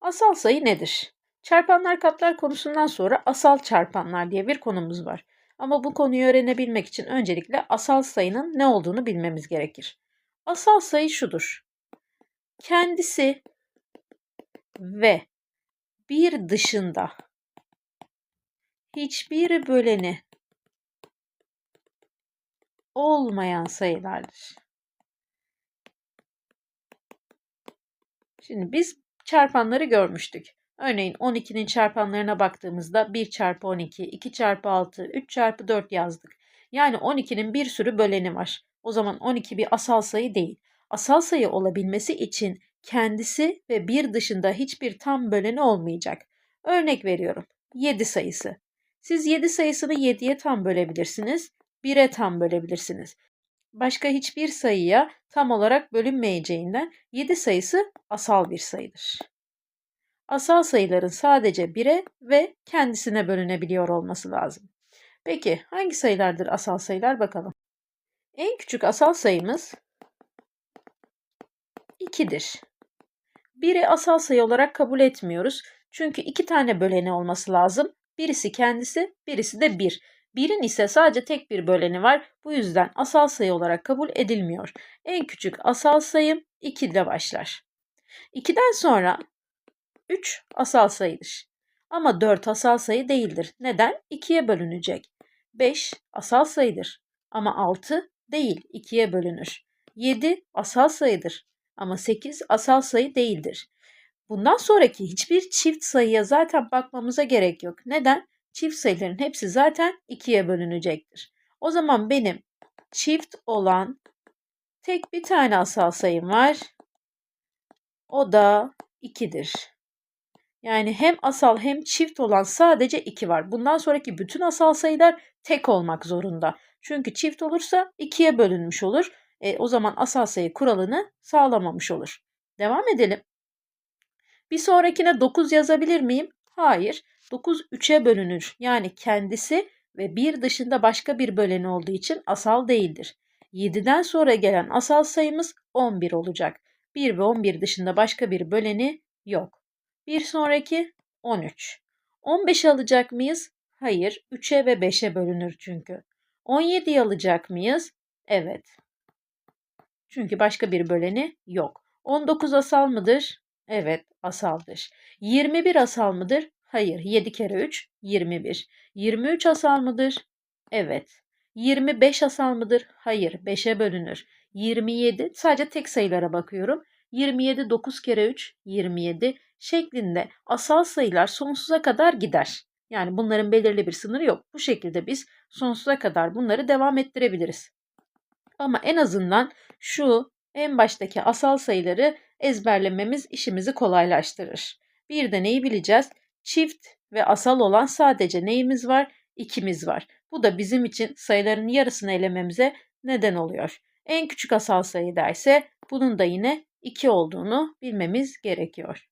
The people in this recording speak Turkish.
Asal sayı nedir? Çarpanlar katlar konusundan sonra asal çarpanlar diye bir konumuz var. Ama bu konuyu öğrenebilmek için öncelikle asal sayının ne olduğunu bilmemiz gerekir. Asal sayı şudur. Kendisi ve bir dışında hiçbir böleni olmayan sayılardır. Şimdi biz çarpanları görmüştük. Örneğin 12'nin çarpanlarına baktığımızda 1 çarpı 12, 2 çarpı 6, 3 çarpı 4 yazdık. Yani 12'nin bir sürü böleni var. O zaman 12 bir asal sayı değil. Asal sayı olabilmesi için kendisi ve bir dışında hiçbir tam böleni olmayacak. Örnek veriyorum. 7 sayısı. Siz 7 sayısını 7'ye tam bölebilirsiniz, 1'e tam bölebilirsiniz. Başka hiçbir sayıya tam olarak bölünmeyeceğinden 7 sayısı asal bir sayıdır. Asal sayıların sadece 1'e ve kendisine bölünebiliyor olması lazım. Peki hangi sayılardır asal sayılar bakalım. En küçük asal sayımız 2'dir. 1'i asal sayı olarak kabul etmiyoruz. Çünkü iki tane böleni olması lazım. Birisi kendisi, birisi de 1. 1'in ise sadece tek bir böleni var. Bu yüzden asal sayı olarak kabul edilmiyor. En küçük asal sayım 2 ile başlar. 2'den sonra 3 asal sayıdır. Ama 4 asal sayı değildir. Neden? 2'ye bölünecek. 5 asal sayıdır. Ama 6 değil, 2'ye bölünür. 7 asal sayıdır. Ama 8 asal sayı değildir. Bundan sonraki hiçbir çift sayıya zaten bakmamıza gerek yok. Neden? Çift sayıların hepsi zaten 2'ye bölünecektir. O zaman benim çift olan tek bir tane asal sayım var. O da 2'dir. Yani hem asal hem çift olan sadece 2 var. Bundan sonraki bütün asal sayılar tek olmak zorunda. Çünkü çift olursa 2'ye bölünmüş olur. E, o zaman asal sayı kuralını sağlamamış olur. Devam edelim. Bir sonrakine 9 yazabilir miyim? Hayır. 9 3'e bölünür. Yani kendisi ve bir dışında başka bir böleni olduğu için asal değildir. 7'den sonra gelen asal sayımız 11 olacak. 1 ve 11 dışında başka bir böleni yok. Bir sonraki 13. 15 alacak mıyız? Hayır. 3'e ve 5'e bölünür çünkü. 17 alacak mıyız? Evet. Çünkü başka bir böleni yok. 19 asal mıdır? Evet, asaldır. 21 asal mıdır? Hayır. 7 kere 3 21. 23 asal mıdır? Evet. 25 asal mıdır? Hayır. 5'e bölünür. 27 sadece tek sayılara bakıyorum. 27 9 kere 3 27 şeklinde asal sayılar sonsuza kadar gider. Yani bunların belirli bir sınırı yok. Bu şekilde biz sonsuza kadar bunları devam ettirebiliriz. Ama en azından şu en baştaki asal sayıları ezberlememiz işimizi kolaylaştırır. Bir de bileceğiz? Çift ve asal olan sadece neyimiz var? İkimiz var. Bu da bizim için sayıların yarısını elememize neden oluyor. En küçük asal sayı derse bunun da yine 2 olduğunu bilmemiz gerekiyor.